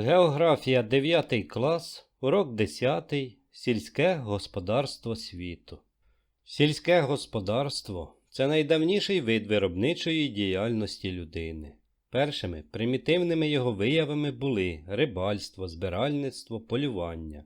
Географія 9 клас, урок 10. Сільське господарство світу. Сільське господарство це найдавніший вид виробничої діяльності людини. Першими примітивними його виявами були рибальство, збиральництво, полювання.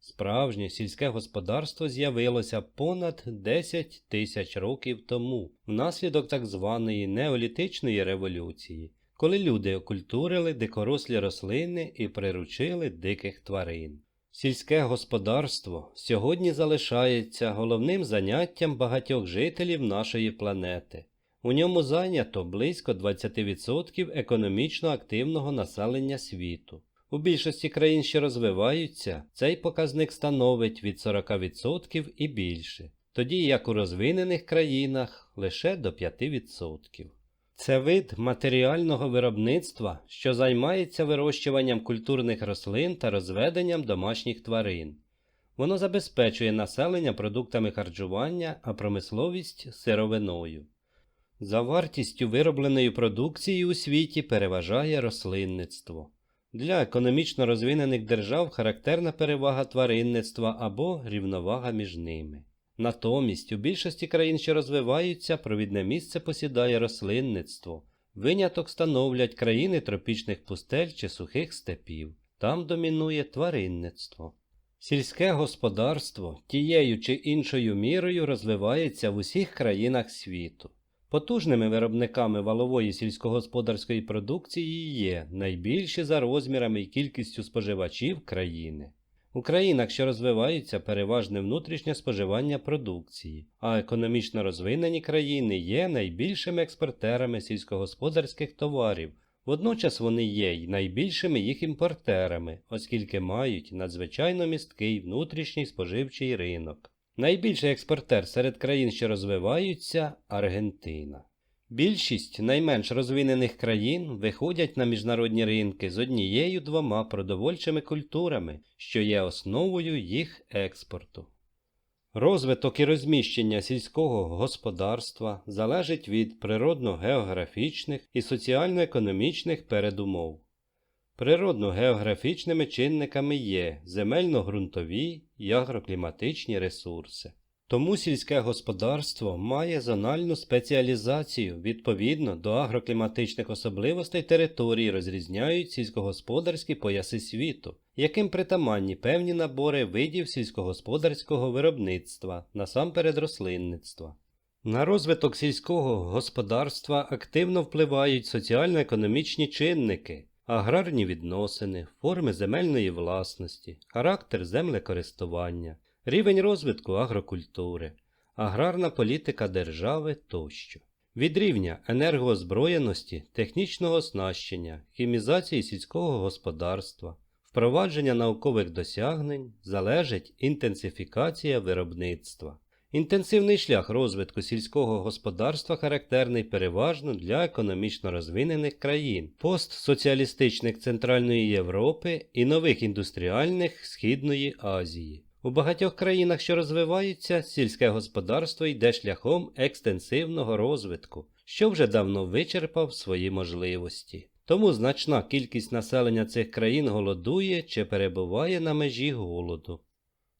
Справжнє сільське господарство з'явилося понад 10 тисяч років тому, внаслідок так званої неолітичної революції, коли люди окультурили дикорослі рослини і приручили диких тварин. Сільське господарство сьогодні залишається головним заняттям багатьох жителів нашої планети. У ньому зайнято близько 20% економічно активного населення світу. У більшості країн, що розвиваються, цей показник становить від 40% і більше, тоді як у розвинених країнах лише до 5%. Це вид матеріального виробництва, що займається вирощуванням культурних рослин та розведенням домашніх тварин. Воно забезпечує населення продуктами харчування, а промисловість сировиною. За вартістю виробленої продукції у світі переважає рослинництво. Для економічно розвинених держав характерна перевага тваринництва або рівновага між ними. Натомість у більшості країн, що розвиваються, провідне місце посідає рослинництво. Виняток становлять країни тропічних пустель чи сухих степів. Там домінує тваринництво. Сільське господарство тією чи іншою мірою розвивається в усіх країнах світу. Потужними виробниками валової сільськогосподарської продукції є найбільші за розмірами і кількістю споживачів країни. У країнах, що розвиваються, переважне внутрішнє споживання продукції, а економічно розвинені країни є найбільшими експортерами сільськогосподарських товарів. Водночас вони є й найбільшими їх імпортерами, оскільки мають надзвичайно місткий внутрішній споживчий ринок. Найбільший експортер серед країн, що розвиваються Аргентина. Більшість найменш розвинених країн виходять на міжнародні ринки з однією двома продовольчими культурами, що є основою їх експорту. Розвиток і розміщення сільського господарства залежить від природно-географічних і соціально-економічних передумов. Природно-географічними чинниками є земельно-ґрунтові і агрокліматичні ресурси. Тому сільське господарство має зональну спеціалізацію відповідно до агрокліматичних особливостей території розрізняють сільськогосподарські пояси світу, яким притаманні певні набори видів сільськогосподарського виробництва, насамперед рослинництва. На розвиток сільського господарства активно впливають соціально-економічні чинники, аграрні відносини, форми земельної власності, характер землекористування рівень розвитку агрокультури, аграрна політика держави тощо. Від рівня енергоозброєності, технічного оснащення, хімізації сільського господарства, впровадження наукових досягнень залежить інтенсифікація виробництва. Інтенсивний шлях розвитку сільського господарства характерний переважно для економічно розвинених країн, постсоціалістичних Центральної Європи і нових індустріальних Східної Азії. У багатьох країнах, що розвиваються, сільське господарство йде шляхом екстенсивного розвитку, що вже давно вичерпав свої можливості. Тому значна кількість населення цих країн голодує чи перебуває на межі голоду.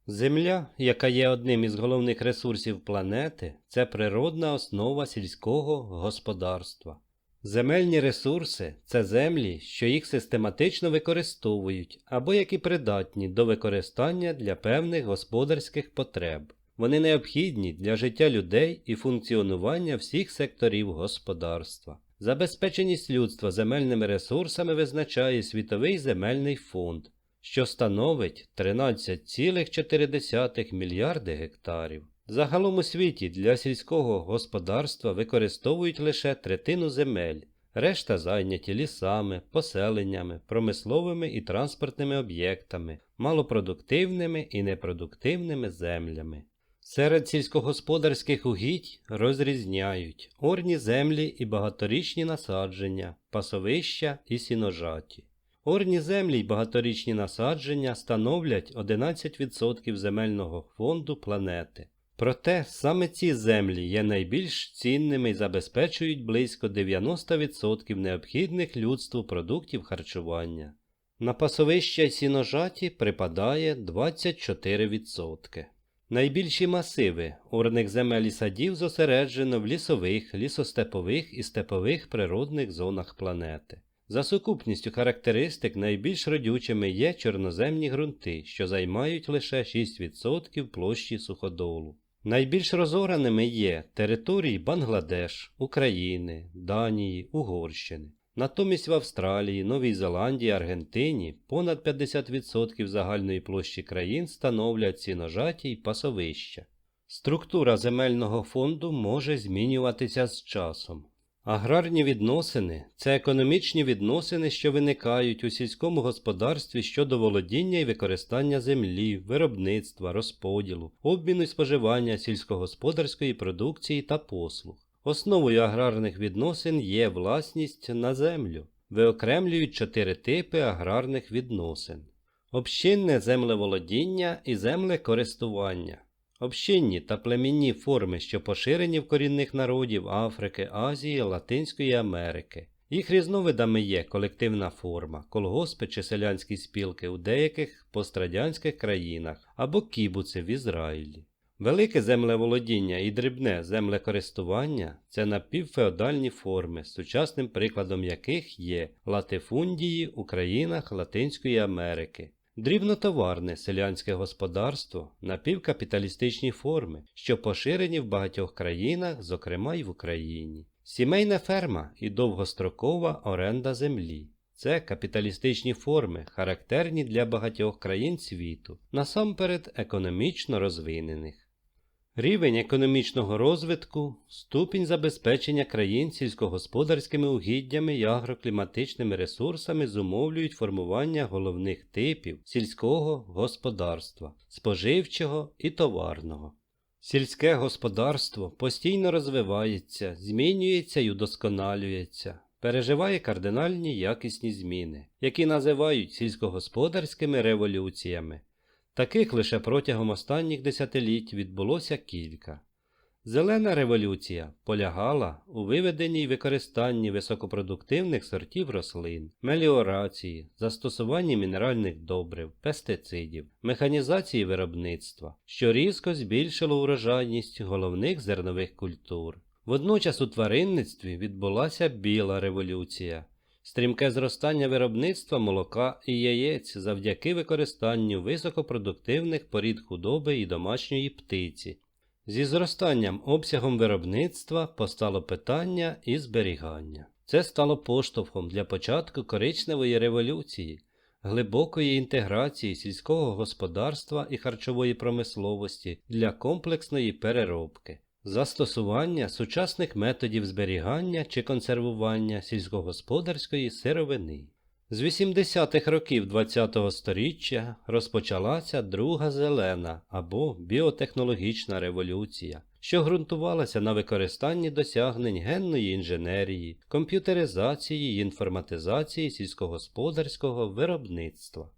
Земля, яка є одним із головних ресурсів планети, це природна основа сільського господарства. Земельні ресурси це землі, що їх систематично використовують або які придатні до використання для певних господарських потреб. Вони необхідні для життя людей і функціонування всіх секторів господарства. Забезпеченість людства земельними ресурсами визначає Світовий земельний фонд, що становить 13,4 мільярди гектарів. Загалом у світі для сільського господарства використовують лише третину земель, решта зайняті лісами, поселеннями, промисловими і транспортними об'єктами, малопродуктивними і непродуктивними землями. Серед сільськогосподарських угідь розрізняють орні землі і багаторічні насадження, пасовища і сіножаті. Орні землі й багаторічні насадження становлять 11% земельного фонду планети. Проте саме ці землі є найбільш цінними і забезпечують близько 90% необхідних людству продуктів харчування. На пасовища й сіножаті припадає 24%. Найбільші масиви орних земель і садів зосереджено в лісових, лісостепових і степових природних зонах планети. За сукупністю характеристик найбільш родючими є чорноземні ґрунти, що займають лише 6% площі суходолу. Найбільш розораними є території Бангладеш, України, Данії, Угорщини. Натомість в Австралії, Новій Зеландії, Аргентині понад 50% загальної площі країн становлять сіножаті й пасовища. Структура земельного фонду може змінюватися з часом. Аграрні відносини це економічні відносини, що виникають у сільському господарстві щодо володіння і використання землі, виробництва, розподілу, обміну і споживання сільськогосподарської продукції та послуг. Основою аграрних відносин є власність на землю. Виокремлюють чотири типи аграрних відносин: общинне землеволодіння і землекористування. Общинні та племінні форми, що поширені в корінних народів Африки, Азії, Латинської Америки. Їх різновидами є колективна форма, колгоспи чи селянські спілки у деяких пострадянських країнах або кібуци в Ізраїлі. Велике землеволодіння і дрібне землекористування це напівфеодальні форми, сучасним прикладом яких є латифундії у країнах Латинської Америки. Дрібнотоварне селянське господарство напівкапіталістичні форми, що поширені в багатьох країнах, зокрема й в Україні. Сімейна ферма і довгострокова оренда землі. Це капіталістичні форми, характерні для багатьох країн світу, насамперед економічно розвинених. Рівень економічного розвитку, ступінь забезпечення країн сільськогосподарськими угіддями і агрокліматичними ресурсами зумовлюють формування головних типів сільського господарства, споживчого і товарного. Сільське господарство постійно розвивається, змінюється і удосконалюється, переживає кардинальні якісні зміни, які називають сільськогосподарськими революціями. Таких лише протягом останніх десятиліть відбулося кілька. Зелена революція полягала у виведенні й використанні високопродуктивних сортів рослин, меліорації, застосуванні мінеральних добрив, пестицидів, механізації виробництва, що різко збільшило урожайність головних зернових культур. Водночас у тваринництві відбулася біла революція. Стрімке зростання виробництва молока і яєць завдяки використанню високопродуктивних порід худоби і домашньої птиці. Зі зростанням обсягом виробництва постало питання і зберігання. Це стало поштовхом для початку коричневої революції, глибокої інтеграції сільського господарства і харчової промисловості для комплексної переробки застосування сучасних методів зберігання чи консервування сільськогосподарської сировини. З 80-х років ХХ століття розпочалася друга зелена або біотехнологічна революція, що ґрунтувалася на використанні досягнень генної інженерії, комп'ютеризації і інформатизації сільськогосподарського виробництва.